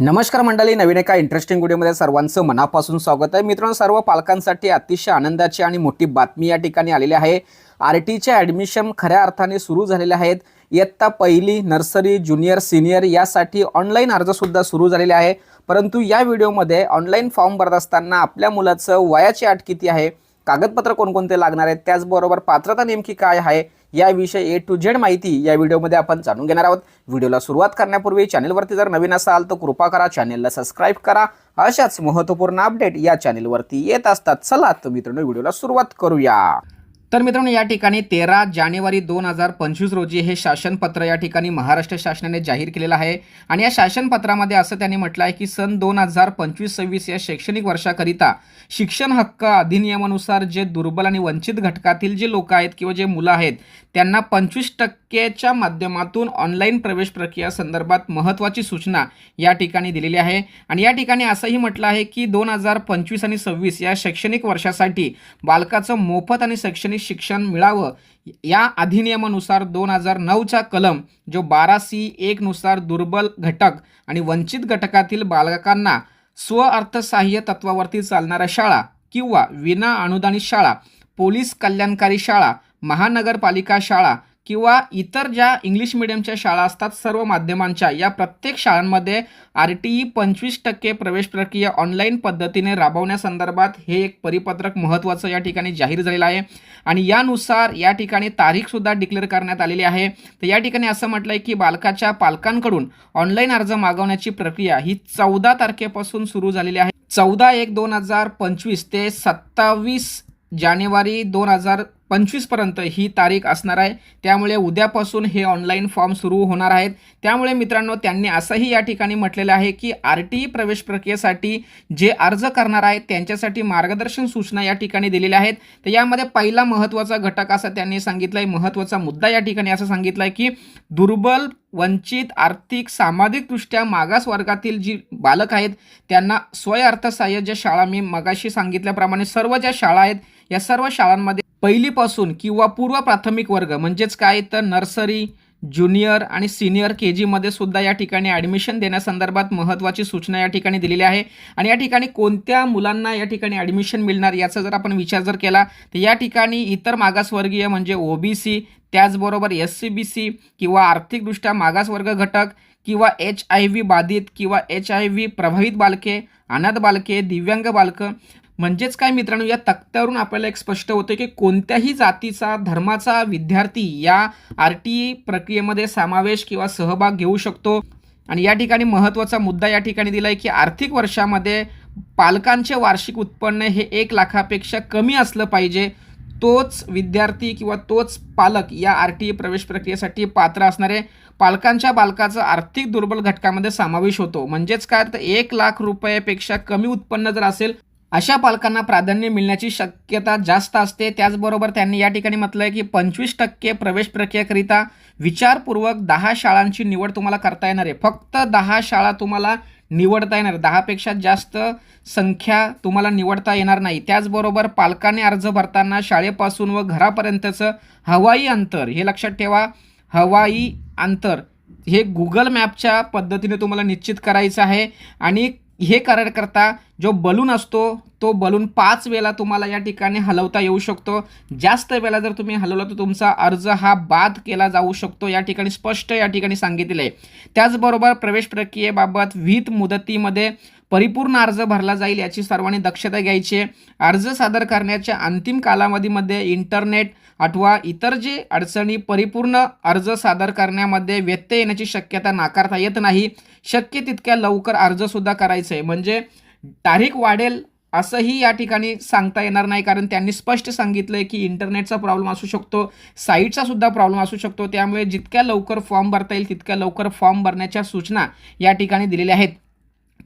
नमस्कार मंडळी नवीन एका इंटरेस्टिंग व्हिडिओमध्ये सर्वांचं मनापासून स्वागत आहे. मित्रांनो सर्व पालकांसाठी अतिशय आनंदाची आणि मोठी बातमी या ठिकाणी आलेली आहे. आर टीच्या ॲडमिशन खऱ्या अर्थाने सुरू झालेले आहेत. इयत्ता पहिली नर्सरी ज्युनियर सिनियर यासाठी ऑनलाईन अर्जसुद्धा सुरू झालेले आहे. परंतु या व्हिडिओमध्ये ऑनलाईन फॉर्म भरत असताना आपल्या मुलाचं वयाची अट किती आहे? कागदपत्र कोणकोणते लागणार आहेत? त्याचबरोबर पात्रता नेमकी काय आहे? याविषयी ए टू झेड माहिती या व्हिडिओमध्ये आपण जाणून घेणार आहोत. व्हिडिओला सुरुवात करण्यापूर्वी चॅनलवरती जर नवीन असाल तर कृपा करा चॅनलला सबस्क्राईब करा. अशाच महत्त्वपूर्ण अपडेट या चॅनलवरती येत असतात. चला तर मित्रांनो व्हिडिओला सुरुवात करूया. तर मित्रांनो या ठिकाणी तेरा जानेवारी दोन हजार पंचवीस रोजी हे शासनपत्र या ठिकाणी महाराष्ट्र शासनाने जाहीर केलेलं आहे. आणि या शासनपत्रामध्ये असं त्यांनी म्हटलं आहे की सन दोन हजार पंचवीस सव्वीस या शैक्षणिक वर्षाकरिता शिक्षण हक्क अधिनियमानुसार जे दुर्बल आणि वंचित घटकातील जे लोक आहेत किंवा जे मुलं आहेत त्यांना पंचवीस टक्केच्या माध्यमातून ऑनलाईन प्रवेश प्रक्रिया संदर्भात महत्त्वाची सूचना या ठिकाणी दिलेली आहे. आणि या ठिकाणी असंही म्हटलं आहे की दोन हजार पंचवीस आणि सव्वीस या शैक्षणिक वर्षासाठी बालकाचं मोफत आणि शैक्षणिक शिक्षण मिळावं. या अधिनियमानुसार दोन हजार नऊचा कलम जो बारा सी एकनुसार दुर्बल घटक आणि वंचित घटकातील बालकांना स्व अर्थसहाय्य तत्वावरती चालणाऱ्या शाळा किंवा विना अनुदानित शाळा पोलीस कल्याणकारी शाळा महानगरपालिका शाळा किंवा इतर ज्या इंग्लिश मिडियमच्या शाळा असतात सर्व माध्यमांच्या या प्रत्येक शाळांमध्ये आर टी ई पंचवीस टक्के प्रवेश प्रक्रिया ऑनलाईन पद्धतीने राबवण्यासंदर्भात हे एक परिपत्रक महत्त्वाचं या ठिकाणी जाहीर झालेलं आहे. आणि यानुसार या ठिकाणी तारीखसुद्धा डिक्लेअर करण्यात आलेली आहे. तर या ठिकाणी असं म्हटलं आहे की बालकाच्या पालकांकडून ऑनलाईन अर्ज मागवण्याची प्रक्रिया ही चौदा तारखेपासून सुरू झालेली आहे. चौदा एक दोन हजार पंचवीस ते सत्तावीस जानेवारी दोन हजार पंचवीसपर्यंत ही तारीख असणार आहे. त्यामुळे उद्यापासून हे ऑनलाईन फॉर्म सुरू होणार आहेत. त्यामुळे मित्रांनो त्यांनी असंही या ठिकाणी म्हटलेलं आहे की आर टी ई प्रवेश प्रक्रियेसाठी जे अर्ज करणार आहेत त्यांच्यासाठी मार्गदर्शन सूचना या ठिकाणी दिलेल्या आहेत. तर यामध्ये पहिला महत्त्वाचा घटक असा त्यांनी सांगितलं आहे महत्त्वाचा मुद्दा या ठिकाणी असं सांगितलं आहे की दुर्बल वंचित आर्थिक सामाजिकदृष्ट्या मागास वर्गातील जी बालक आहेत त्यांना स्वयं अर्थसहाय्य ज्या शाळा मी मगाशी सांगितल्याप्रमाणे सर्व ज्या शाळा आहेत या सर्व शाळांमध्ये पहिलीपासून किंवा पूर्व प्राथमिक वर्ग म्हणजेच काय? तर नर्सरी ज्युनियर आणि सिनियर के जीमध्ये सुद्धा या ठिकाणी ॲडमिशन देण्यासंदर्भात महत्त्वाची सूचना या ठिकाणी दिलेली आहे. आणि या ठिकाणी कोणत्या मुलांना या ठिकाणी ॲडमिशन मिळणार याचा जर आपण विचार जर केला तर या ठिकाणी इतर मागासवर्गीय म्हणजे ओबीसी त्याचबरोबर एस सी बी सी किंवा आर्थिकदृष्ट्या मागासवर्ग घटक किंवा एच आय व्ही बाधित किंवा एच आय व्ही प्रभावित बालके अनाथ बालके दिव्यांग बालकं म्हणजेच काय मित्रांनो या तक्त्यावरून आपल्याला एक स्पष्ट होतं की कोणत्याही जातीचा धर्माचा विद्यार्थी या आर टी प्रक्रियेमध्ये समावेश किंवा सहभाग घेऊ शकतो. आणि या ठिकाणी महत्त्वाचा मुद्दा या ठिकाणी दिला आहे की आर्थिक वर्षामध्ये पालकांचे वार्षिक उत्पन्न हे एक लाखापेक्षा कमी असलं पाहिजे. तोच विद्यार्थी किंवा तोच पालक या आर टी प्रवेश प्रक्रियेसाठी पात्र असणारे पालकांच्या बालकाचा आर्थिक दुर्बल घटकामध्ये समावेश होतो. म्हणजेच काय? तर एक लाख रुपयापेक्षा कमी उत्पन्न जर असेल अशा पालकांना प्राधान्य मिळण्याची शक्यता जास्त असते. त्याचबरोबर त्यांनी या ठिकाणी म्हटलं आहे की पंचवीस टक्के प्रवेश प्रक्रियेकरिता विचारपूर्वक दहा शाळांची निवड तुम्हाला करता येणार आहे. फक्त दहा शाळा तुम्हाला निवडता येणार. दहापेक्षा जास्त संख्या तुम्हाला निवडता येणार नाही. त्याचबरोबर पालकाने अर्ज भरताना शाळेपासून व घरापर्यंतचं हवाई अंतर हे लक्षात ठेवा हवाई अंतर हे गुगल मॅपच्या पद्धतीने तुम्हाला निश्चित करायचं आहे. आणि हे करता जो बलून असतो तो बलून पाच वेळा तुम्हाला या ठिकाणी हलवता येऊ शकतो. जास्त वेळा जर तुम्ही हलवला तर तुमचा अर्ज हा बाद केला जाऊ शकतो या ठिकाणी स्पष्ट या ठिकाणी सांगितले आहे. त्याचबरोबर प्रवेश प्रक्रियेबाबत विहित मुदतीमध्ये परिपूर्ण अर्ज भरला जाईल याची सर्वांनी दक्षता घ्यायची आहे. अर्ज सादर करण्याच्या अंतिम कालावधीमध्ये इंटरनेट अथवा इतर जे अडचणी परिपूर्ण अर्ज सादर करण्यामध्ये व्यत्यय येण्याची शक्यता नाकारता येत नाही. शक्य तितक्या लवकर अर्जसुद्धा करायचं आहे. म्हणजे तारीख वाढेल असंही या ठिकाणी सांगता येणार नाही कारण त्यांनी स्पष्ट सांगितलं आहे की इंटरनेटचा प्रॉब्लेम असू शकतो साईटचा सुद्धा प्रॉब्लेम असू शकतो. त्यामुळे जितक्या लवकर फॉर्म भरता येईल तितक्या लवकर फॉर्म भरण्याच्या सूचना या ठिकाणी दिलेल्या आहेत.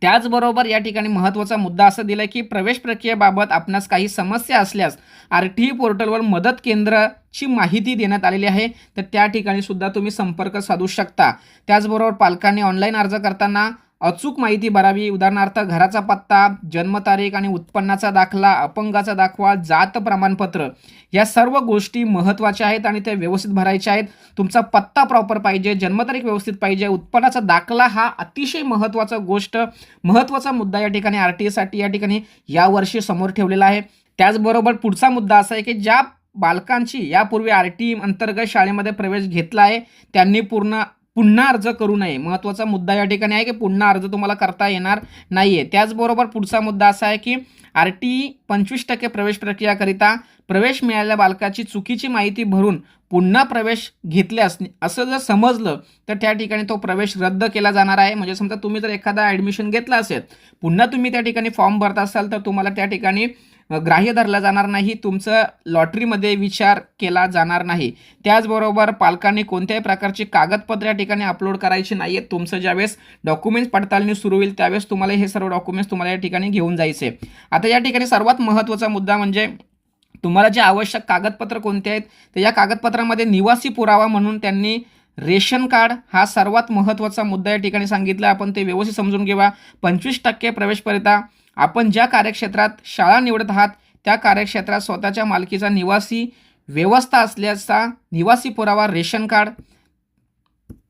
त्याचबरोबर या ठिकाणी महत्त्वाचा मुद्दा असं दिला की प्रवेश प्रक्रियेबाबत आपणास काही समस्या असल्यास आर टी ई पोर्टलवर मदत केंद्राची माहिती देण्यात आलेली आहे. तर त्या ठिकाणी सुद्धा तुम्ही संपर्क साधू शकता. त्याचबरोबर पालकांनी ऑनलाईन अर्ज करताना अचूक माहिती भरावी. उदाहरणार्थ घराचा पत्ता जन्मतारीख आणि उत्पन्नाचा दाखला अपंगाचा दाखवा जात प्रमाणपत्र. या सर्व गोष्टी महत्त्वाच्या आहेत आणि त्या व्यवस्थित भरायच्या आहेत. तुमचा पत्ता प्रॉपर पाहिजे जन्मतारीख व्यवस्थित पाहिजे उत्पन्नाचा दाखला हा अतिशय महत्त्वाचा गोष्ट. महत्त्वाचा मुद्दा या ठिकाणी आर टी एसाठी या ठिकाणी यावर्षी समोर ठेवलेला आहे. त्याचबरोबर पुढचा मुद्दा असा आहे की ज्या बालकांची यापूर्वी आर टी अंतर्गत शाळेमध्ये प्रवेश घेतला आहे त्यांनी पूर्ण पुन्हा अर्ज करू नये. महत्त्वाचा मुद्दा या ठिकाणी आहे की पुन्हा अर्ज तुम्हाला करता येणार नाही आहे त्याचबरोबर पुढचा मुद्दा असा आहे की आर टी पंचवीस टक्के प्रवेश प्रक्रियाकरिता प्रवेश मिळालेल्या बालकाची चुकीची माहिती भरून पुन्हा प्रवेश घेतल्यास असं जर समजलं तर त्या ठिकाणी तो प्रवेश रद्द केला जाणार आहे. म्हणजे समजा तुम्ही जर एखादा ॲडमिशन घेतला असेल पुन्हा तुम्ही त्या ठिकाणी फॉर्म भरत असाल तर तुम्हाला त्या ठिकाणी ग्राह्य धरला जाणार नाही तुमचं लॉटरीमध्ये विचार केला जाणार नाही. त्याचबरोबर पालकांनी कोणत्याही प्रकारची कागदपत्र या ठिकाणी अपलोड करायची नाही आहेत तुमचं ज्यावेळेस डॉक्युमेंट्स पडताळणी सुरू होईल त्यावेळेस तुम्हाला हे सर्व डॉक्युमेंट्स तुम्हाला या ठिकाणी घेऊन जायचे. आता या ठिकाणी सर्वात महत्त्वाचा मुद्दा म्हणजे तुम्हाला जे आवश्यक कागदपत्र कोणते आहेत तर या कागदपत्रामध्ये निवासी पुरावा म्हणून त्यांनी रेशन कार्ड हा सर्वात महत्त्वाचा मुद्दा या ठिकाणी सांगितला. आपण ते व्यवस्थित समजून घेऊया पंचवीस टक्के प्रवेशपरिता आपण ज्या कार्यक्षेत्रात शाळा निवडत आहात त्या कार्यक्षेत्रात स्वतःच्या मालकीचा निवासी व्यवस्था असल्याचा निवासी पुरावा रेशन कार्ड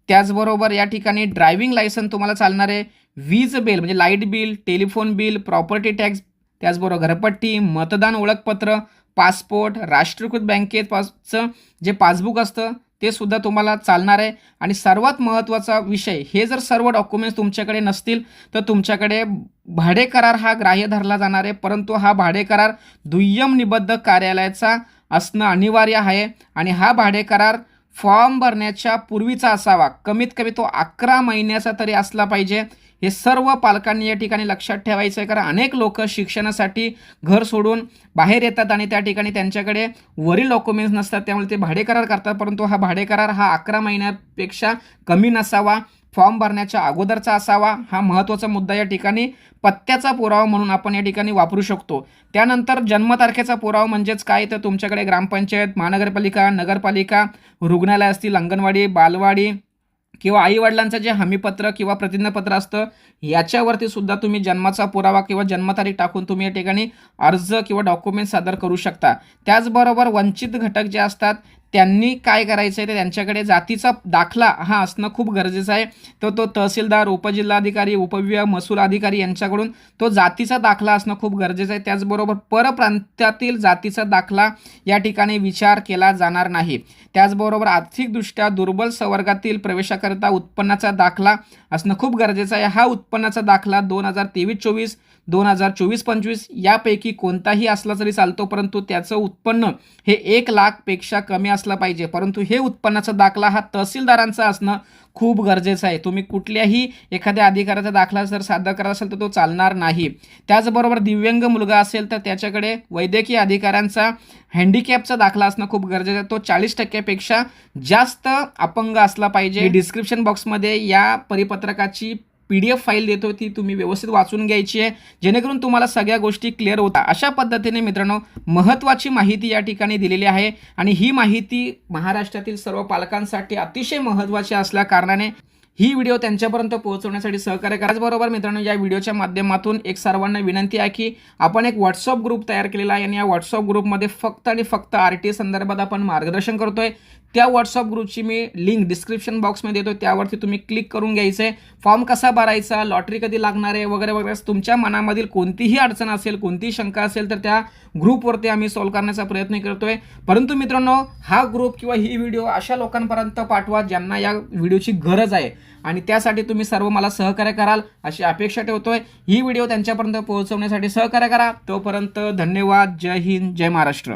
त्याचबरोबर या ठिकाणी ड्रायव्हिंग लायसन तुम्हाला चालणारे वीज बिल म्हणजे light bill telephone bill property tax त्याचबरोबर घरपट्टी मतदान ओळखपत्र पासपोर्ट राष्ट्रीयकृत बँकेत पासचं जे पासबुक असतं ते सुद्धा तुम्हाला चालणार आहे. आणि सर्वात महत्त्वाचा विषय हे जर सर्व डॉक्युमेंट्स तुमच्याकडे नसतील तर तुमच्याकडे भाडे करार हा ग्राह्य धरला जाणार आहे. परंतु हा भाडे करार दुय्यम निबद्ध कार्यालयाचा असणं अनिवार्य आहे. आणि हा भाडे करार फॉर्म भरण्याच्या पूर्वीचा असावा. कमीत कमी तो अकरा महिन्याचा तरी असला पाहिजे. हे सर्व पालकांनी या ठिकाणी लक्षात ठेवायचं आहे कारण अनेक लोक शिक्षणासाठी घर सोडून बाहेर येतात आणि त्या ठिकाणी त्यांच्याकडे वरील डॉक्युमेंट्स नसतात त्यामुळे ते भाडेकरार करतात. परंतु हा भाडेकरार हा अकरा महिन्यापेक्षा कमी नसावा फॉर्म भरण्याच्या अगोदरचा असावा हा महत्त्वाचा मुद्दा या ठिकाणी पत्त्याचा पुरावा म्हणून आपण या ठिकाणी वापरू शकतो. त्यानंतर जन्मतारखेचा पुरावा म्हणजेच काय? तर तुमच्याकडे ग्रामपंचायत महानगरपालिका नगरपालिका रुग्णालय असतील अंगणवाडी बालवाडी किंवा आईवडिलांचं जे हमीपत्र किंवा प्रतिज्ञापत्र असतं याच्यावरती सुद्धा तुम्ही जन्माचा पुरावा किंवा जन्मतारीख टाकून तुम्ही या ठिकाणी अर्ज किंवा डॉक्युमेंट सादर करू शकता. त्याचबरोबर वंचित घटक जे असतात त्यांनी काय करायचं आहे ते त्यांच्याकडे जातीचा दाखला हा असणं खूप गरजेचं आहे. तर तो तहसीलदार उपजिल्हाधिकारी उपविभाग महसूल अधिकारी यांच्याकडून तो जातीचा दाखला असणं खूप गरजेचं आहे. त्याचबरोबर परप्रांतातील जातीचा दाखला या ठिकाणी विचार केला जाणार नाही. त्याचबरोबर आर्थिकदृष्ट्या दुर्बल संवर्गातील प्रवेशाकरिता उत्पन्नाचा दाखला असणं खूप गरजेचं आहे. हा उत्पन्नाचा दाखला दोन हजार तेवीस चोवीस दोन हजार चोवीस पंचवीस यापैकी कोणताही असला तरी चालतो परंतु त्याचं उत्पन्न हे एक लाखपेक्षा कमी असलं पाहिजे. परंतु हे उत्पन्नाचा दाखला हा तहसीलदारांचा असणं खूप गरजेचं आहे. तुम्ही कुठल्याही एखाद्या अधिकाराचा दाखला जर सादर करत असाल तर तो चालणार नाही. त्याचबरोबर दिव्यांग मुलगा असेल तर त्याच्याकडे वैद्यकीय अधिकाऱ्यांचा हँडिकॅपचा दाखला असणं खूप गरजेचं आहे. तो चाळीस टक्क्यापेक्षा जास्त अपंग असला पाहिजे. डिस्क्रिप्शन बॉक्समध्ये या परिपत्रकाची पी डी एफ फाईल देतो ती तुम्ही व्यवस्थित वाचून घ्यायची आहे. जेणेकरून तुम्हाला सगळ्या गोष्टी क्लिअर होता. अशा पद्धतीने मित्रांनो महत्त्वाची माहिती या ठिकाणी दिलेली आहे. आणि ही माहिती महाराष्ट्रातील सर्व पालकांसाठी अतिशय महत्त्वाची असल्या कारणाने ही व्हिडिओ त्यांच्यापर्यंत पोहोचवण्यासाठी सहकार्य करा. त्याचबरोबर मित्रांनो या व्हिडिओच्या माध्यमातून एक सर्वांना विनंती आहे की आपण एक व्हॉट्सअप ग्रुप तयार केलेला आहे. आणि या व्हॉट्सअप ग्रुपमध्ये फक्त आणि फक्त आर टी संदर्भात आपण मार्गदर्शन करतोय. त्या व्हॉट्सअप ग्रुपची मी लिंक डिस्क्रिप्शन बॉक्समध्ये देतो त्यावरती तुम्ही क्लिक करून घ्यायचं आहे फॉर्म कसा भरायचा लॉटरी कधी लागणार आहे वगैरे वगैरे तुमच्या मनामधील कोणतीही अडचण असेल कोणतीही शंका असेल तर त्या ग्रुपवरती आम्ही सॉल्व्ह करण्याचा प्रयत्न करतोय. परंतु मित्रांनो हा ग्रुप किंवा ही व्हिडिओ अशा लोकांपर्यंत पाठवा ज्यांना या व्हिडिओची गरज आहे. आणि त्यासाठी तुम्ही सर्व मला सहकार्य कराल अशी अपेक्षा ठेवतोय. ही व्हिडिओ त्यांच्यापर्यंत पोहोचवण्यासाठी सहकार्य करा. तोपर्यंत धन्यवाद. जय हिंद. जय महाराष्ट्र.